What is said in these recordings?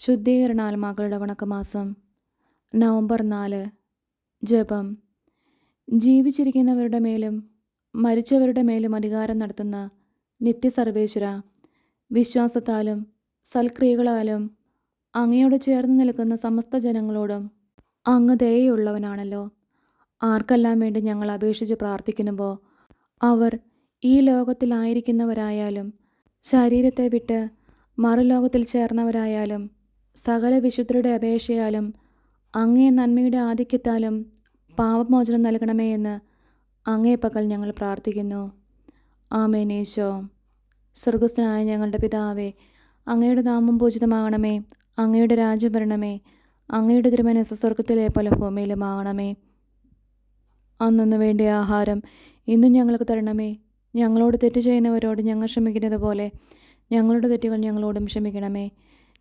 ശുദ്ധീകരണ ആത്മാക്കളുടെ വണക്കമാസം. നവംബർ നാല്. ജപം. ജീവിച്ചിരിക്കുന്നവരുടെ മേലും മരിച്ചവരുടെ മേലും അധികാരം നടത്തുന്ന നിത്യസർവേശ്വര വിശ്വാസത്താലും സൽക്രിയകളാലും അങ്ങയോട് ചേർന്ന് നിൽക്കുന്ന സമസ്ത ജനങ്ങളോടും അങ്ങ് ദയുള്ളവനാണല്ലോ ആർക്കെല്ലാം വേണ്ടി ഞങ്ങൾ അപേക്ഷിച്ച് പ്രാർത്ഥിക്കുന്നുവോ? അവർ ഈ ലോകത്തിലായിരിക്കുന്നവരായാലും ശരീരത്തെ വിട്ട് മറുലോകത്തിൽ ചേർന്നവരായാലും സകല വിശുദ്ധരുടെ അപേക്ഷയാലും അങ്ങേ നന്മയുടെ ആധിക്യത്താലും പാപമോചനം നൽകണമേ എന്ന് അങ്ങേ പകൽ ഞങ്ങൾ പ്രാർത്ഥിക്കുന്നു. ആമേനേശോ സ്വർഗസ്ഥനായ ഞങ്ങളുടെ പിതാവേ അങ്ങയുടെ നാമം പൂജിതമാകണമേ അങ്ങയുടെ രാജ്യം വരണമേ അങ്ങയുടെ തിരുമനസ് സ്വർഗത്തിലെ പല ഭൂമിയിലുമാകണമേ അന്നു വേണ്ടിയ ആഹാരം ഇന്നും ഞങ്ങൾക്ക് തരണമേ. ഞങ്ങളോട് തെറ്റ് ചെയ്യുന്നവരോട് ഞങ്ങൾ ക്ഷമിക്കുന്നത് പോലെ ഞങ്ങളുടെ തെറ്റുകൾ ഞങ്ങളോടും ക്ഷമിക്കണമേ.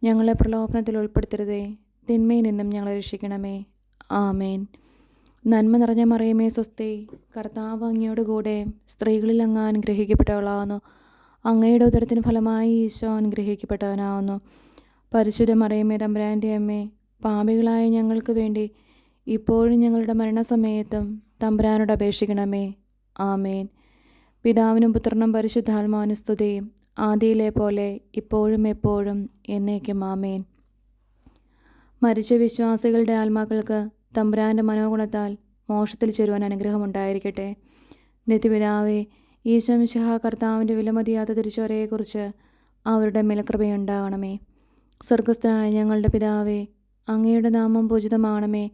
ഞങ്ങളെ പ്രലോഭനത്തിൽ ഉൾപ്പെടുത്തരുതേ. തിന്മയിൽ നിന്നും ഞങ്ങളെ രക്ഷിക്കണമേ. ആമേൻ. നന്മ നിറഞ്ഞ മറിയമേ സ്വസ്തി. കർത്താവ് അങ്ങയോട് കൂടെ സ്ത്രീകളിൽ അങ്ങ് അനുഗ്രഹിക്കപ്പെട്ടവളാവുന്നു. അങ്ങയുടെ ഉദരത്തിന് ഫലമായി ഈശോ അനുഗ്രഹിക്കപ്പെട്ടവനാവുന്നു. പരിശുദ്ധ മറിയമേ തമ്പുരാന്റെ അമ്മേ പാപികളായ ഞങ്ങൾക്ക് വേണ്ടി ഇപ്പോഴും ഞങ്ങളുടെ മരണസമയത്തും തമ്പുരാനോട് അപേക്ഷിക്കണമേ. ആമേൻ. പിതാവിനും പുത്രനും പരിശുദ്ധാത്മാവിനും സ്തുതിയും ആദിയിലെ പോലെ ഇപ്പോഴും എപ്പോഴും എന്നേക്കും ആമേൻ. മരിച്ച വിശ്വാസികളുടെ ആത്മാക്കൾക്ക് തമ്പുരാന്റെ മനോഗുണത്താൽ മോക്ഷത്തിൽ ചേരുവാൻ അനുഗ്രഹമുണ്ടായിരിക്കട്ടെ. നിത്യപിതാവേ ഈശോമിശിഹ കർത്താവിന്റെ വിലമതിയാത്ത തിരിച്ചോരയെക്കുറിച്ച് അവരുടെ മേൽ കൃപയുണ്ടാകണമേ സ്വർഗസ്ഥനായ ഞങ്ങളുടെ പിതാവേ അങ്ങയുടെ നാമം പൂജിതമാണമേ.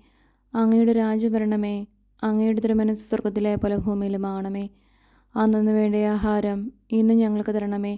അങ്ങയുടെ രാജ്യം വരണമേ. അങ്ങയുടെ തിരുമനസ് സ്വർഗത്തിലെ പോലെ ഭൂമിയിലുമാണമേ. അന്നു വേണ്ട ആഹാരം ഇന്നും ഞങ്ങൾക്ക് തരണമേ.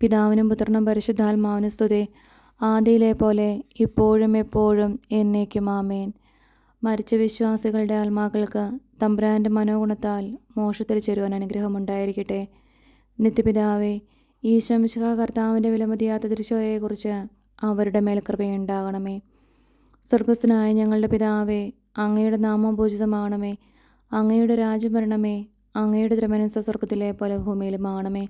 പിതാവിനും പുത്രനും പരിശുദ്ധാത്മാവിനും സ്തുതി. ആദിയിലെ പോലെ ഇപ്പോഴും എപ്പോഴും എന്നേക്കും ആമേൻ. മരിച്ച വിശ്വാസികളുടെ ആത്മാക്കൾക്ക് തമ്പുരാന്റെ മനോഗുണത്താൽ മോക്ഷത്തിൽ ചേരുവാൻ അനുഗ്രഹമുണ്ടായിരിക്കട്ടെ. നിത്യപിതാവേ ഈശംശിക കർത്താവിന്റെ വിലമതിയാത്ത തിരിച്ചോരയെക്കുറിച്ച് അവരുടെ മേൽ കൃപയുണ്ടാകണമേ. സ്വർഗസ്ഥനായ ഞങ്ങളുടെ പിതാവേ അങ്ങയുടെ നാമം പൂജിതമാകണമേ. അങ്ങയുടെ രാജ്യം വരണമേ. അങ്ങയുടെ തിരുമനസ് സ്വർഗത്തിലെ പോലെ ഭൂമിയിലുമാകണമേ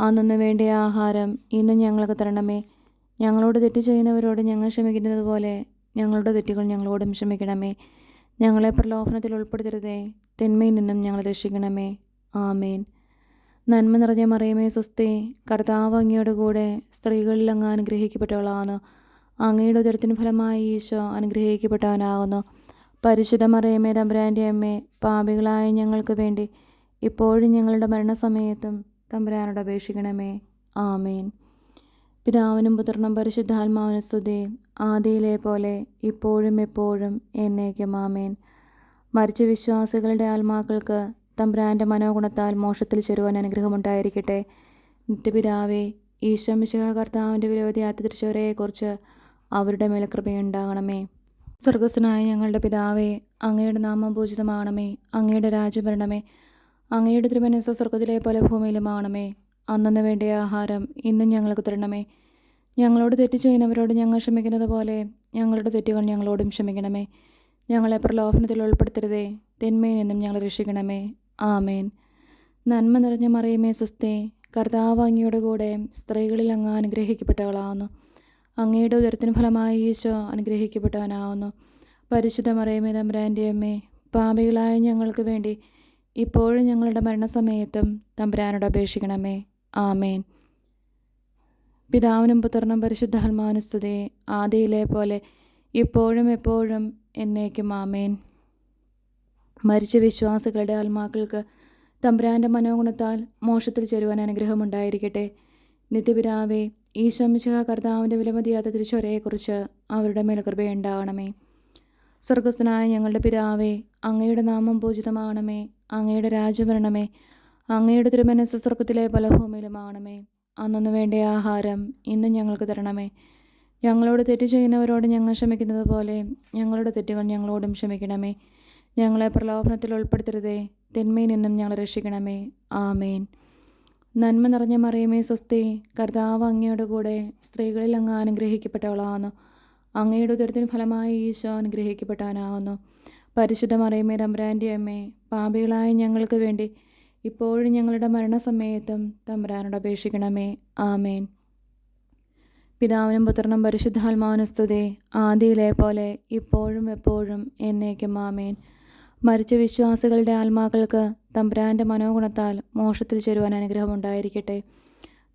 അന്നു വേണ്ടിയ ആഹാരം ഇന്നും ഞങ്ങൾക്ക് തരണമേ. ഞങ്ങളോട് തെറ്റ് ചെയ്യുന്നവരോട് ഞങ്ങൾ ക്ഷമിക്കുന്നത് പോലെ ഞങ്ങളുടെ തെറ്റുകൾ ഞങ്ങളോടും ക്ഷമിക്കണമേ. ഞങ്ങളെ പ്രലോഭനത്തിൽ ഉൾപ്പെടുത്തരുതേ. തിന്മയിൽ നിന്നും ഞങ്ങളെ രക്ഷിക്കണമേ. ആമേൻ. നന്മ നിറഞ്ഞ മറിയമേ സ്വസ്തി. കർത്താവ് അങ്ങയുടെ കൂടെ സ്ത്രീകളിൽ അങ്ങ് അനുഗ്രഹിക്കപ്പെട്ടവളാകുന്നു അങ്ങയുടെ ഉദരത്തിന് ഫലമായി ഈശോ അനുഗ്രഹിക്കപ്പെട്ടവനാകുന്നു. പരിശുദ്ധ മറിയമേ തമ്പുരാന്റെ അമ്മേ പാപികളായ ഞങ്ങൾക്ക് വേണ്ടി ഇപ്പോഴും ഞങ്ങളുടെ മരണസമയത്തും തമ്പുരാനോട് അപേക്ഷിക്കണമേ. ആമേൻ. പിതാവിനും പുത്രനും പരിശുദ്ധാത്മാവിന് സ്തുതി. ആദിയിലെ പോലെ ഇപ്പോഴും എപ്പോഴും എന്നേക്കും ആമേൻ. മരിച്ച വിശ്വാസികളുടെ ആത്മാക്കൾക്ക് തമ്പുരാന്റെ മനോഗുണത്താൽ മോക്ഷത്തിൽ ചേരുവാൻ അനുഗ്രഹമുണ്ടായിരിക്കട്ടെ. നിത്യപിതാവേ ഈശ്വമിശിഹ കർത്താവിന്റെ വിരോധി ആത്തിരിച്ചവരെക്കുറിച്ച് അവരുടെ മേൽ കൃപയുണ്ടാകണമേ. സ്വർഗസ്വനായ ഞങ്ങളുടെ പിതാവേ അങ്ങയുടെ നാമം പൂജിതമാണമേ അങ്ങയുടെ രാജ്യം വരണമേ. അങ്ങയുടെ തിരുമനസ് സ്വർഗത്തിലെ പോലെ ഭൂമിയിലും ആണമേ. അന്നു വേണ്ടിയ ആഹാരം ഇന്നും ഞങ്ങൾക്ക് തരണമേ. ഞങ്ങളോട് തെറ്റ് ചെയ്യുന്നവരോട് ഞങ്ങൾ ക്ഷമിക്കുന്നത് പോലെ ഞങ്ങളുടെ തെറ്റുകൾ ഞങ്ങളോടും ക്ഷമിക്കണമേ. ഞങ്ങളെ പ്രലോഭനത്തിൽ ഉൾപ്പെടുത്തരുതേ. തിന്മയിൽ നിന്നും ഞങ്ങളെ രക്ഷിക്കണമേ. ആമേൻ. നന്മ നിറഞ്ഞ മറിയമേ സുസ്തേ. കർത്താവ് അങ്ങയുടെ കൂടെ സ്ത്രീകളിൽ അങ്ങ് അനുഗ്രഹിക്കപ്പെട്ടവളാവുന്നു. അങ്ങയുടെ ഉദരത്തിന് ഫലമായി ഈശോ അനുഗ്രഹിക്കപ്പെട്ടവനാവുന്നു. പരിശുദ്ധ മറിയമേ തമ്പുരാന്റെ അമ്മേ പാപികളായ ഞങ്ങൾക്ക് വേണ്ടി ഇപ്പോഴും ഞങ്ങളുടെ മരണസമയത്തും തമ്പുരാനോട് അപേക്ഷിക്കണമേ. ആമേൻ. പിതാവിനും പുത്രനും പരിശുദ്ധാത്മാനുസ്തുതയെ സ്തുതി ആദിയിലെ പോലെ ഇപ്പോഴും എപ്പോഴും എന്നേക്കും ആമേൻ. മരിച്ച വിശ്വാസികളുടെ ആത്മാക്കൾക്ക് തമ്പുരാന്റെ മനോഗുണത്താൽ മോക്ഷത്തിൽ ചേരുവാൻ അനുഗ്രഹമുണ്ടായിരിക്കട്ടെ. നിത്യപിതാവേ ഈശോമിശിഹ കർത്താവിന്റെ വിലമതിയാത്ത തിരിച്ചൊരയെക്കുറിച്ച് അവരുടെ മേൽ കൃപയുണ്ടാവണമേ സ്വർഗസ്ഥനായ ഞങ്ങളുടെ പിതാവേ അങ്ങയുടെ നാമം പൂജിതമാണമേ അങ്ങയുടെ രാജഭരണമേ അങ്ങയുടെ തിരുമനസ് സ്വർഗത്തിലെ ബലഭൂമിയിലുമാണമേ അന്നു വേണ്ട ആഹാരം ഇന്നും ഞങ്ങൾക്ക് തരണമേ. ഞങ്ങളോട് തെറ്റ് ചെയ്യുന്നവരോട് ഞങ്ങൾ ക്ഷമിക്കുന്നത് പോലെ ഞങ്ങളുടെ തെറ്റുകൾ ഞങ്ങളോടും ക്ഷമിക്കണമേ. ഞങ്ങളെ പ്രലോഭനത്തിൽ ഉൾപ്പെടുത്തരുതേ തിന്മയിൽ നിന്നും ഞങ്ങളെ രക്ഷിക്കണമേ. ആമേൻ. നന്മ നിറഞ്ഞ മറിയമേ സ്വസ്തി കർത്താവ് അങ്ങയുടെ കൂടെ സ്ത്രീകളിൽ അങ്ങ് അനുഗ്രഹിക്കപ്പെട്ടവളാകുന്നു അങ്ങയുടെ ഉദരത്തിന് ഫലമായി ഈശോ അനുഗ്രഹിക്കപ്പെട്ടാനാവുന്നു. പരിശുദ്ധ മറിയമ്മേ തമ്പുരാന്റെ അമ്മേ പാപികളായ ഞങ്ങൾക്ക് വേണ്ടി ഇപ്പോഴും ഞങ്ങളുടെ മരണസമയത്തും തമ്പുരാനോട് അപേക്ഷിക്കണമേ. ആമേൻ. പിതാവിനും പുത്രനും പരിശുദ്ധാത്മാവിനും സ്തുതി. ആദിയിലെ പോലെ ഇപ്പോഴും എപ്പോഴും എന്നേക്കും ആമേൻ. മരിച്ച വിശ്വാസികളുടെ ആത്മാക്കൾക്ക് തമ്പുരാന്റെ മനോഗുണത്താൽ മോക്ഷത്തിൽ ചേരുവാൻ അനുഗ്രഹമുണ്ടായിരിക്കട്ടെ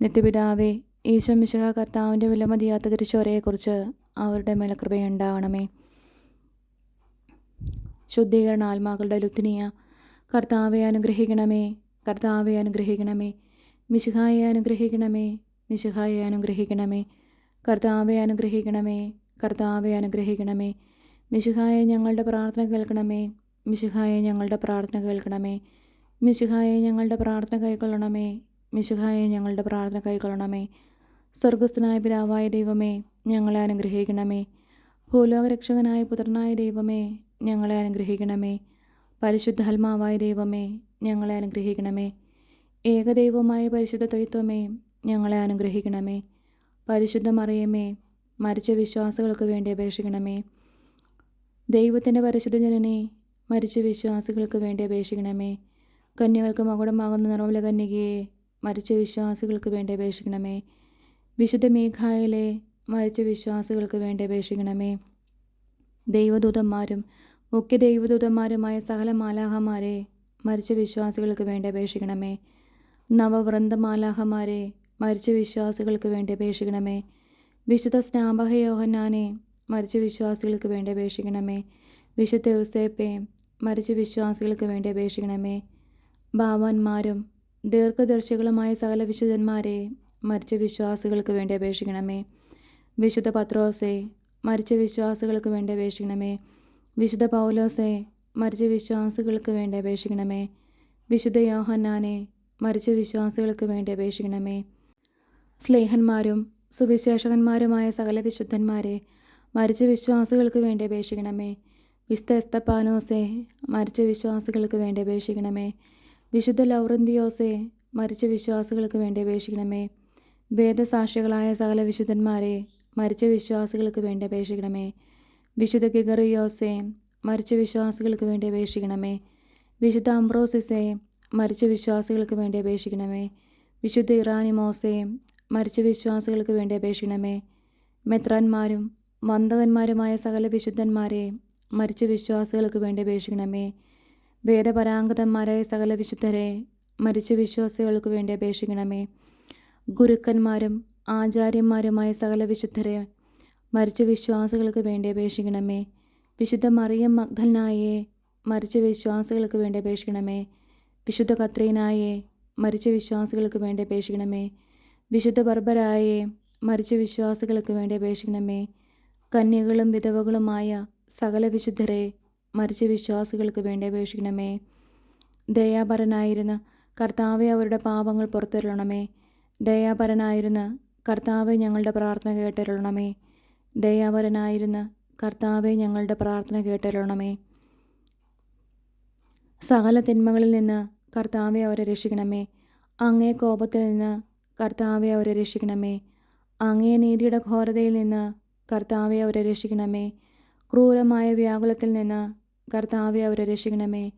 നിത്യപിതാവേ ഈശോ മിശിഹ കർത്താവിന്റെ വിലമതിയാത്ത തിരിച്ചോരയെക്കുറിച്ച് അവരുടെ മേൽ കൃപയുണ്ടാവണമേ ശുദ്ധീകരണ ആത്മാക്കളുടെ ലുത്തിനിയ കർത്താവെ അനുഗ്രഹിക്കണമേ. കർത്താവെ അനുഗ്രഹിക്കണമേ. മിശിഹായെ അനുഗ്രഹിക്കണമേ. മിശിഹായെ അനുഗ്രഹിക്കണമേ. കർത്താവെ അനുഗ്രഹിക്കണമേ. കർത്താവെ അനുഗ്രഹിക്കണമേ. മിശിഹായെ ഞങ്ങളുടെ പ്രാർത്ഥന കേൾക്കണമേ. മിശിഹായെ ഞങ്ങളുടെ പ്രാർത്ഥന കേൾക്കണമേ. മിശിഹായെ ഞങ്ങളുടെ പ്രാർത്ഥന കൈക്കൊള്ളണമേ. മിശിഹായെ ഞങ്ങളുടെ പ്രാർത്ഥന കൈക്കൊള്ളണമേ. സ്വർഗസ്ഥനായ പിതാവായ ദൈവമേ ഞങ്ങളെ അനുഗ്രഹിക്കണമേ. ഭൂലോകരക്ഷകനായ പുത്രനായ ദൈവമേ ഞങ്ങളെ അനുഗ്രഹിക്കണമേ. പരിശുദ്ധാത്മാവായ ദൈവമേ ഞങ്ങളെ അനുഗ്രഹിക്കണമേ. ഏകദൈവമായ പരിശുദ്ധ ത്രിത്വമേ ഞങ്ങളെ അനുഗ്രഹിക്കണമേ. പരിശുദ്ധ മറിയമേ മരിച്ച വിശ്വാസികൾക്ക് വേണ്ടി അപേക്ഷിക്കണമേ. ദൈവത്തിന്റെ പരിശുദ്ധ ജനനെ മരിച്ച വിശ്വാസികൾക്ക് വേണ്ടി അപേക്ഷിക്കണമേ. കന്യകൾക്ക് മകുടമാകുന്ന നിർമ്മല കന്യകയെ മരിച്ച വിശ്വാസികൾക്ക് വേണ്ടി അപേക്ഷിക്കണമേ. വിശുദ്ധ മേഘായിലെ മരിച്ച വിശ്വാസികൾക്ക് വേണ്ടി അപേക്ഷിക്കണമേ. ദൈവദൂതന്മാരും മുഖ്യ ദൈവദൂതന്മാരുമായ സകല മാലാഹമാരെ മരിച്ച വിശ്വാസികൾക്ക് വേണ്ടി അപേക്ഷിക്കണമേ. നവവൃന്ദ മാലാഹമാരെ മരിച്ച വിശ്വാസികൾക്ക് വേണ്ടി അപേക്ഷിക്കണമേ. വിശുദ്ധ സ്നാപക യോഹന്നാനെ മരിച്ച വിശ്വാസികൾക്ക് വേണ്ടി അപേക്ഷിക്കണമേ. വിശുദ്ധ യൂസേപ്പെ മരിച്ച വിശ്വാസികൾക്ക് വേണ്ടി അപേക്ഷിക്കണമേ. ഭാവാന്മാരും ദീർഘദർശികളുമായ സകല വിശുദ്ധന്മാരെ മരിച്ച വിശ്വാസികൾക്ക് വേണ്ടി അപേക്ഷിക്കണമേ. വിശുദ്ധ പത്രോസെ മരിച്ച വിശ്വാസികൾക്ക് വേണ്ടി അപേക്ഷിക്കണമേ. വിശുദ്ധ പൗലോസെ മരിച്ച വിശ്വാസികൾക്ക് വേണ്ടി അപേക്ഷിക്കണമേ. വിശുദ്ധ യോഹന്നാനെ മരിച്ച വിശ്വാസികൾക്ക് വേണ്ടി അപേക്ഷിക്കണമേ. സ്നേഹന്മാരും സുവിശേഷകന്മാരുമായ സകല വിശുദ്ധന്മാരെ മരിച്ച വിശ്വാസികൾക്ക് വേണ്ടി അപേക്ഷിക്കണമേ. വിശുദ്ധ മരിച്ച വിശ്വാസികൾക്ക് വേണ്ടി അപേക്ഷിക്കണമേ. വിശുദ്ധ ലൗറന്തിയോസെ മരിച്ച വിശ്വാസികൾക്ക് വേണ്ടി അപേക്ഷിക്കണമേ. വേദസാക്ഷികളായ സകല വിശുദ്ധന്മാരെ മരിച്ച വിശ്വാസികൾക്ക് വേണ്ടി അപേക്ഷിക്കണമേ. വിശുദ്ധ കിഗറിയോസേ മരിച്ച വിശ്വാസികൾക്ക് വേണ്ടി അപേക്ഷിക്കണമേ. വിശുദ്ധ അംബ്രോസിസേ മരിച്ച വിശ്വാസികൾക്ക് വേണ്ടി അപേക്ഷിക്കണമേ. വിശുദ്ധ ഇറാനിമോസേ മരിച്ച വിശ്വാസികൾക്ക് വേണ്ടി അപേക്ഷിക്കണമേ. മെത്രാന്മാരും വന്ദകന്മാരുമായ സകല വിശുദ്ധന്മാരെ മരിച്ച വിശ്വാസികൾക്ക് വേണ്ടി അപേക്ഷിക്കണമേ. വേദപരാംഗതന്മാരായ സകല വിശുദ്ധരെ മരിച്ച വിശ്വാസികൾക്ക് വേണ്ടി അപേക്ഷിക്കണമേ. ഗുരുക്കന്മാരും ആചാര്യന്മാരുമായ സകല വിശുദ്ധരെ മരിച്ച വിശ്വാസികൾക്ക് വേണ്ടി അപേക്ഷിക്കണമേ. വിശുദ്ധ മറിയം മഗ്ദൽനായെ മരിച്ച വിശ്വാസികൾക്ക് വേണ്ടി അപേക്ഷിക്കണമേ. വിശുദ്ധ കത്രീനായെ മരിച്ച വിശ്വാസികൾക്ക് വേണ്ടി അപേക്ഷിക്കണമേ. വിശുദ്ധ ബർബരായെ മരിച്ച വിശ്വാസികൾക്ക് വേണ്ടി അപേക്ഷിക്കണമേ. കന്യകളും വിധവകളുമായ സകല വിശുദ്ധരെ മരിച്ച വിശ്വാസികൾക്ക് വേണ്ടി അപേക്ഷിക്കണമേ. ദയാപരനായിരുന്ന കർത്താവെ അവരുടെ പാപങ്ങൾ പുറത്തരുളണമേ ദയാപരനായിരുന്ന കർത്താവെ ഞങ്ങളുടെ പ്രാർത്ഥന കേട്ടരുളണമേ. ദയാവരനായിരുന്ന കർത്താവെ ഞങ്ങളുടെ പ്രാർത്ഥന കേട്ടരുളണമേ. സകല തിന്മകളിൽ നിന്ന് കർത്താവെ അവരെ രക്ഷിക്കണമേ. അങ്ങേ കോപത്തിൽ നിന്ന് കർത്താവെ അവരെ രക്ഷിക്കണമേ. അങ്ങേ നീതിയുടെ ഘോരതയിൽ നിന്ന് കർത്താവെ അവരെ രക്ഷിക്കണമേ. ക്രൂരമായ വ്യാകുലത്തിൽ നിന്ന് കർത്താവെ അവരെ രക്ഷിക്കണമേ.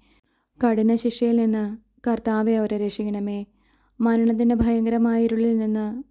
കഠിന ശിക്ഷയിൽ നിന്ന് കർത്താവെ അവരെ രക്ഷിക്കണമേ. മരണത്തിന്റെ ഭയങ്കരമായ ഇരുളിൽ നിന്ന്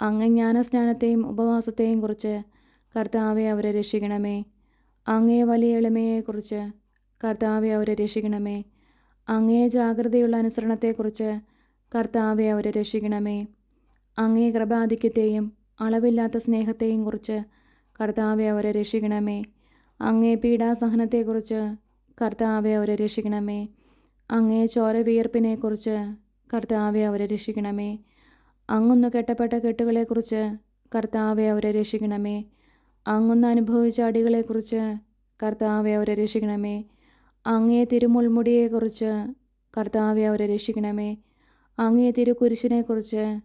അങ്ങേ ജ്ഞാനസ്നാനത്തെയും ഉപവാസത്തെയും കുറിച്ച് കർത്താവെ അവരെ രക്ഷിക്കണമേ. അങ്ങേ വലിയ എളിമയെക്കുറിച്ച് കർത്താവെ അവരെ രക്ഷിക്കണമേ. അങ്ങേ ജാഗ്രതയുള്ള അനുസരണത്തെക്കുറിച്ച് കർത്താവെ അവരെ രക്ഷിക്കണമേ. അങ്ങേ കൃപാധിക്യത്തെയും അളവില്ലാത്ത സ്നേഹത്തെയും കുറിച്ച് കർത്താവെ അവരെ രക്ഷിക്കണമേ. അങ്ങേ പീഡാസഹനത്തെക്കുറിച്ച് കർത്താവെ അവരെ രക്ഷിക്കണമേ. അങ്ങേ ചോര വിയർപ്പിനെക്കുറിച്ച് കർത്താവെ അവരെ രക്ഷിക്കണമേ. അങ്ങൊന്ന് കെട്ടപ്പെട്ട കെട്ടുകളെക്കുറിച്ച് കർത്താവെ അവരെ രക്ഷിക്കണമേ. അങ്ങൊന്ന് അനുഭവിച്ച അടികളെക്കുറിച്ച് കർത്താവെ അവരെ രക്ഷിക്കണമേ. അങ്ങേ തിരുമുൾമുടിയെക്കുറിച്ച് കർത്താവെ അവരെ രക്ഷിക്കണമേ. അങ്ങേ തിരുക്കുരിശിനെക്കുറിച്ച്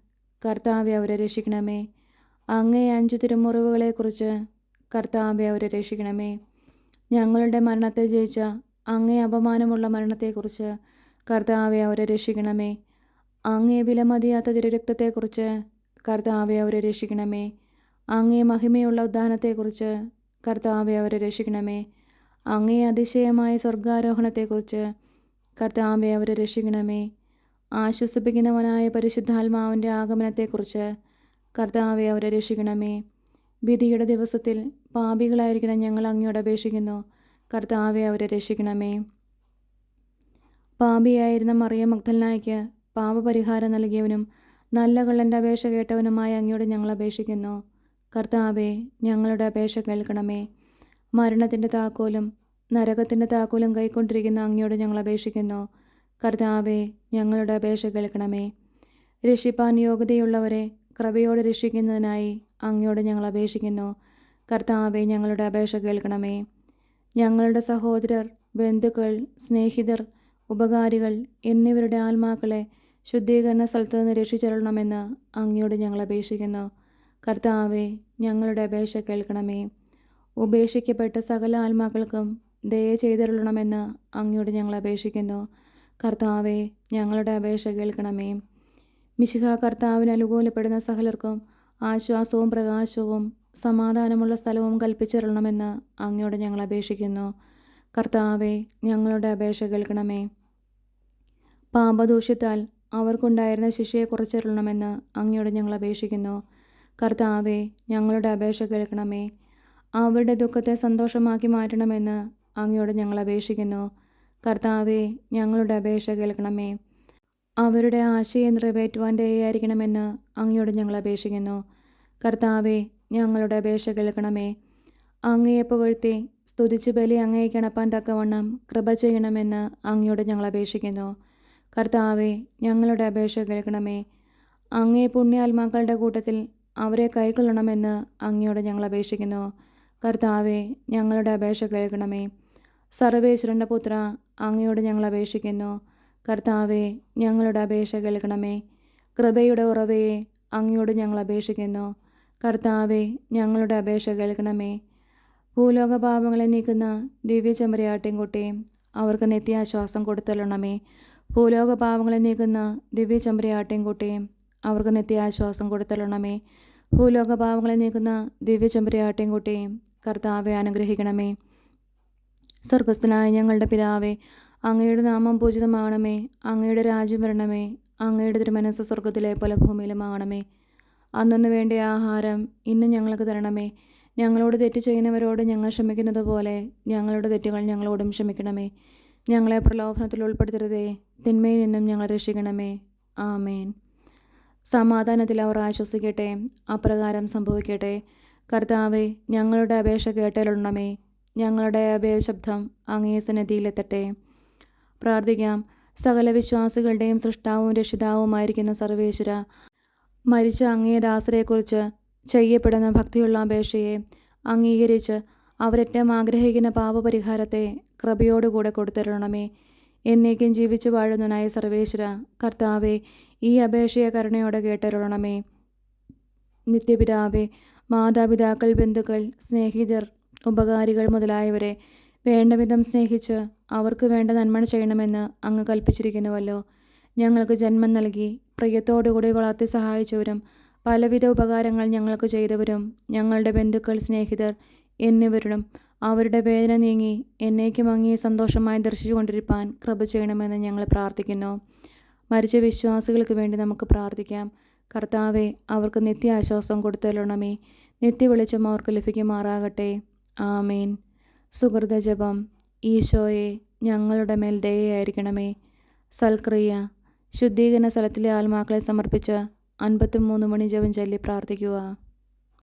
കർത്താവെ അവരെ രക്ഷിക്കണമേ. അങ്ങേ അഞ്ചു തിരുമുറിവുകളെക്കുറിച്ച് കർത്താവെ അവരെ രക്ഷിക്കണമേ. ഞങ്ങളുടെ മരണത്തെ ജയിച്ച അങ്ങേ അപമാനമുള്ള മരണത്തെക്കുറിച്ച് കർത്താവെ അവരെ രക്ഷിക്കണമേ. അങ്ങേ വിലമതിയാത്ത തിരുരക്തത്തെക്കുറിച്ച് കർത്താവെ അവരെ രക്ഷിക്കണമേ. അങ്ങേ മഹിമയുള്ള ഉദ്ധാനത്തെക്കുറിച്ച് കർത്താവെ അവരെ രക്ഷിക്കണമേ. അങ്ങേ അതിശയമായ സ്വർഗാരോഹണത്തെക്കുറിച്ച് കർത്താവെ അവരെ രക്ഷിക്കണമേ. ആശ്വസിപ്പിക്കുന്നവനായ പരിശുദ്ധാത്മാവിന്റെ ആഗമനത്തെക്കുറിച്ച് കർത്താവെ അവരെ രക്ഷിക്കണമേ. വിധിയുടെ ദിവസത്തിൽ പാപികളായിരിക്കണം ഞങ്ങൾ അങ്ങയോട് അപേക്ഷിക്കുന്നു. കർത്താവെ അവരെ രക്ഷിക്കണമേ. പാപിയായിരുന്ന മറിയ മഗ്ദലനായ്ക്ക് പാപപരിഹാരം നൽകിയവനും നല്ല കള്ളന്റെ അപേക്ഷ കേട്ടവനുമായ അങ്ങയോട് ഞങ്ങൾ അപേക്ഷിക്കുന്നു. കർത്താവേ ഞങ്ങളുടെ അപേക്ഷ കേൾക്കണമേ. മരണത്തിന്റെ താക്കോലും നരകത്തിന്റെ താക്കോലും കൈക്കൊണ്ടിരിക്കുന്ന അങ്ങയോട് ഞങ്ങൾ അപേക്ഷിക്കുന്നു. കർത്താവേ ഞങ്ങളുടെ അപേക്ഷ കേൾക്കണമേ. രക്ഷിപ്പാൻ യോഗ്യതയുള്ളവരെ കൃപയോടെ രക്ഷിക്കുന്നതിനായി അങ്ങയോട് ഞങ്ങൾ അപേക്ഷിക്കുന്നു. കർത്താവെ ഞങ്ങളുടെ അപേക്ഷ കേൾക്കണമേ. ഞങ്ങളുടെ സഹോദരർ ബന്ധുക്കൾ സ്നേഹിതർ ഉപകാരികൾ എന്നിവരുടെ ആത്മാക്കളെ ശുദ്ധീകരണ സ്ഥലത്ത് നിന്ന് രക്ഷിച്ചെല്ലണമെന്ന് അങ്ങയോട് ഞങ്ങൾ അപേക്ഷിക്കുന്നു. കർത്താവെ ഞങ്ങളുടെ അപേക്ഷ കേൾക്കണമേ. ഉപേക്ഷിക്കപ്പെട്ട സകല ആത്മാക്കൾക്കും ദയ ചെയ്തിരളണമെന്ന് അങ്ങയോട് ഞങ്ങൾ അപേക്ഷിക്കുന്നു. കർത്താവെ ഞങ്ങളുടെ അപേക്ഷ കേൾക്കണമേ. മിശിഹ കർത്താവിന് അനുകൂലപ്പെടുന്ന സകലർക്കും ആശ്വാസവും പ്രകാശവും സമാധാനമുള്ള സ്ഥലവും കൽപ്പിച്ചിരണമെന്ന് അങ്ങയോട് ഞങ്ങൾ അപേക്ഷിക്കുന്നു. കർത്താവെ ഞങ്ങളുടെ അപേക്ഷ കേൾക്കണമേ. പാപദൂഷ്യത്താൽ അവർക്കുണ്ടായിരുന്ന ശിക്ഷയെ കുറച്ചിരളണമെന്ന് അങ്ങയോട് ഞങ്ങൾ അപേക്ഷിക്കുന്നു. കർത്താവേ ഞങ്ങളുടെ അപേക്ഷ കേൾക്കണമേ. അവരുടെ ദുഃഖത്തെ സന്തോഷമാക്കി മാറ്റണമെന്ന് അങ്ങയോട് ഞങ്ങൾ അപേക്ഷിക്കുന്നു. കർത്താവേ ഞങ്ങളുടെ അപേക്ഷ കേൾക്കണമേ. അവരുടെ ആശയം നിറവേറ്റുവാൻ ദയായിരിക്കണമെന്ന് അങ്ങയോട് ഞങ്ങൾ അപേക്ഷിക്കുന്നു. കർത്താവെ ഞങ്ങളുടെ അപേക്ഷ കേൾക്കണമേ. അങ്ങയെ പുകഴ്ത്തി സ്തുതിച്ച് ബലി അങ്ങയെ കിണപ്പാൻ തക്കവണ്ണം കൃപ ചെയ്യണമെന്ന് അങ്ങയോട് ഞങ്ങൾ അപേക്ഷിക്കുന്നു. കർത്താവെ ഞങ്ങളുടെ അപേക്ഷ കേൾക്കണമേ. അങ്ങേ പുണ്യാത്മാക്കളുടെ കൂട്ടത്തിൽ അവരെ കൈക്കൊള്ളണമെന്ന് അങ്ങയോട് ഞങ്ങൾ അപേക്ഷിക്കുന്നു. കർത്താവെ ഞങ്ങളുടെ അപേക്ഷ കേൾക്കണമേ. സർവേശ്വരന്റെ പുത്ര അങ്ങയോട് ഞങ്ങൾ അപേക്ഷിക്കുന്നു. കർത്താവെ ഞങ്ങളുടെ അപേക്ഷ കേൾക്കണമേ. കൃപയുടെ ഉറവയെ അങ്ങയോട് ഞങ്ങൾ അപേക്ഷിക്കുന്നു. കർത്താവെ ഞങ്ങളുടെ അപേക്ഷ കേൾക്കണമേ. ഭൂലോക പാപങ്ങളെ നീക്കുന്ന ദിവ്യ ചെമ്പരയാട്ടിൻകുട്ടിയും അവർക്ക് നിത്യാശ്വാസം കൊടുത്തല്ലണമേ ഭൂലോക പാവങ്ങളെ നീക്കുന്ന ദിവ്യ ചെമ്പരയാട്ടിൻകുട്ടിയും അവർക്ക് നിത്യാശ്വാസം കൊടുത്തലണമേ. ഭൂലോക പാവങ്ങളെ നീക്കുന്ന ദിവ്യ ചെമ്പരയാട്ടിൻകുട്ടിയും കർത്താവെ അനുഗ്രഹിക്കണമേ. സ്വർഗസ്ഥനായ ഞങ്ങളുടെ പിതാവേ അങ്ങയുടെ നാമം പൂജിതമാകണമേ. അങ്ങയുടെ രാജ്യം വരണമേ. അങ്ങയുടെ തിരുമനസ് സ്വർഗത്തിലെ പോലെ ഭൂമിയിലുമാകണമേ അന്നു വേണ്ട ആഹാരം ഇന്ന് ഞങ്ങൾക്ക് തരണമേ. ഞങ്ങളോട് തെറ്റ് ചെയ്യുന്നവരോട് ഞങ്ങൾ ക്ഷമിക്കുന്നത് പോലെ ഞങ്ങളുടെ തെറ്റുകൾ ഞങ്ങളോടും ക്ഷമിക്കണമേ. ഞങ്ങളെ പ്രലോഭനത്തിൽ ഉൾപ്പെടുത്തരുതേ. തിന്മയിൽ നിന്നും ഞങ്ങൾ രക്ഷിക്കണമേ. ആമേൻ. സമാധാനത്തിൽ അവർ ആശ്വസിക്കട്ടെ. അപ്രകാരം സംഭവിക്കട്ടെ. കർത്താവെ ഞങ്ങളുടെ അപേക്ഷ കേട്ടലുണ്ടമേ ഞങ്ങളുടെ അഭയശബ്ദം അങ്ങേ സന്നിധിയിലെത്തട്ടെ. പ്രാർത്ഥിക്കാം. സകല വിശ്വാസികളുടെയും സൃഷ്ടാവും രക്ഷിതാവുമായിരിക്കുന്ന സർവേശ്വര മരിച്ച അങ്ങേ ദാസരെക്കുറിച്ച് ചെയ്യപ്പെടുന്ന ഭക്തിയുള്ള അപേക്ഷയെ അംഗീകരിച്ച് അവരറ്റം ആഗ്രഹിക്കുന്ന പാപപരിഹാരത്തെ കൃപയോടുകൂടെ കൊടുത്തരണമേ. എന്നേക്കും ജീവിച്ചു വാഴുന്നതിനായ സർവേശ്വര കർത്താവെ ഈ അപേക്ഷയെ കരുണയോടെ കേട്ടരണമേ നിത്യപിതാവേ മാതാപിതാക്കൾ ബന്ധുക്കൾ സ്നേഹിതർ ഉപകാരികൾ മുതലായവരെ വേണ്ടവിധം സ്നേഹിച്ച് അവർക്ക് വേണ്ട നന്മ ചെയ്യണമെന്ന് അങ്ങ് കൽപ്പിച്ചിരിക്കുന്നുവല്ലോ. ഞങ്ങൾക്ക് ജന്മം നൽകി പ്രിയത്തോടുകൂടി വളർത്തി സഹായിച്ചവരും പലവിധ ഉപകാരങ്ങൾ ഞങ്ങൾക്ക് ചെയ്തവരും ഞങ്ങളുടെ ബന്ധുക്കൾ സ്നേഹിതർ എന്നിവരും അവരുടെ വേദന നീങ്ങി എന്നേക്കും അങ്ങേ സന്തോഷമായി ദർശിച്ചുകൊണ്ടിരിപ്പാൻ കൃപ ചെയ്യണമെന്ന് ഞങ്ങൾ പ്രാർത്ഥിക്കുന്നു. മരിച്ച വിശ്വാസികൾക്ക് വേണ്ടി നമുക്ക് പ്രാർത്ഥിക്കാം. കർത്താവെ അവർക്ക് നിത്യ ആശ്വാസം കൊടുത്തലുണമേ നിത്യ വെളിച്ചം അവർക്ക് ലഭിക്കുമാറാകട്ടെ. ആമേൻ. സുഹൃത ജപം. ഈശോയെ ഞങ്ങളുടെ മേൽ ദയയായിരിക്കണമേ. സൽക്രിയ. ശുദ്ധീകരണ സ്ഥലത്തിലെ ആത്മാക്കളെ സമർപ്പിച്ച് അൻപത്തിമൂന്ന് മണി ജപം ചൊല്ലി പ്രാർത്ഥിക്കുക.